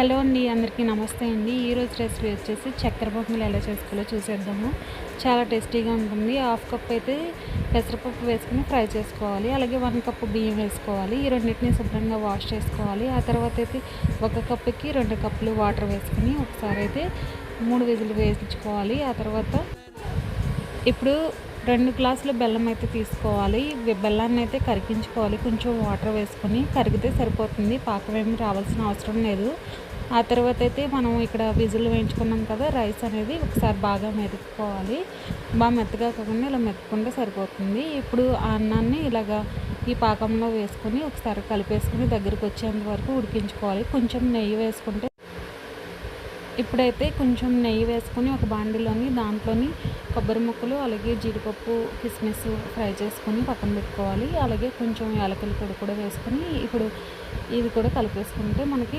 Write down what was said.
Hello అండి అందరికీ నమస్తే అండి. ఈరోజు రెసిపీ వచ్చేసి చక్కెర పొంగల్ ఎలా చేసుకోవాలో చూసేద్దాము. చాలా టేస్టీగా ఉంటుంది. హాఫ్ కప్ అయితే పెసరపప్పు వేసుకుని ఫ్రై చేసుకోవాలి. అలాగే వన్ కప్ బియ్యం వేసుకోవాలి. ఈ రెండింటిని శుభ్రంగా వాష్ చేసుకోవాలి. ఆ తర్వాత అయితే ఒక కప్పుకి రెండు కప్పులు వాటర్ వేసుకుని ఒకసారి అయితే మూడు విజులు వేయించుకోవాలి. ఆ తర్వాత ఇప్పుడు రెండు గ్లాసుల బెల్లం అయితే తీసుకోవాలి. బెల్లాన్ని అయితే కరిగించుకోవాలి. కొంచెం వాటర్ వేసుకొని కరిగితే సరిపోతుంది. పాకం ఏమి రావాల్సిన అవసరం లేదు. ఆ తర్వాత అయితే మనం ఇక్కడ విజులు వేయించుకున్నాం కదా రైస్ అనేది ఒకసారి బాగా మెతుక్కోవాలి బాగా మెత్తగా కాకుండా ఇలా మెత్తుకుంటే సరిపోతుంది. ఇప్పుడు ఆ అన్నాన్ని ఇలాగా ఈ పాకంలో వేసుకొని ఒకసారి కలిపేసుకొని దగ్గరికి వచ్చేంత వరకు ఉడికించుకోవాలి. కొంచెం నెయ్యి వేసుకుంటే ఇప్పుడైతే కొంచెం నెయ్యి వేసుకొని ఒక బాండిలోని దాంట్లోని కొబ్బరి ముక్కలు అలాగే జీడిపప్పు కిస్మిస్ ఫ్రై చేసుకొని పక్కన పెట్టుకోవాలి. అలాగే కొంచెం యాలకుల పొడి కూడా వేసుకొని ఇప్పుడు ఇది కూడా కలిపేసుకుంటే మనకి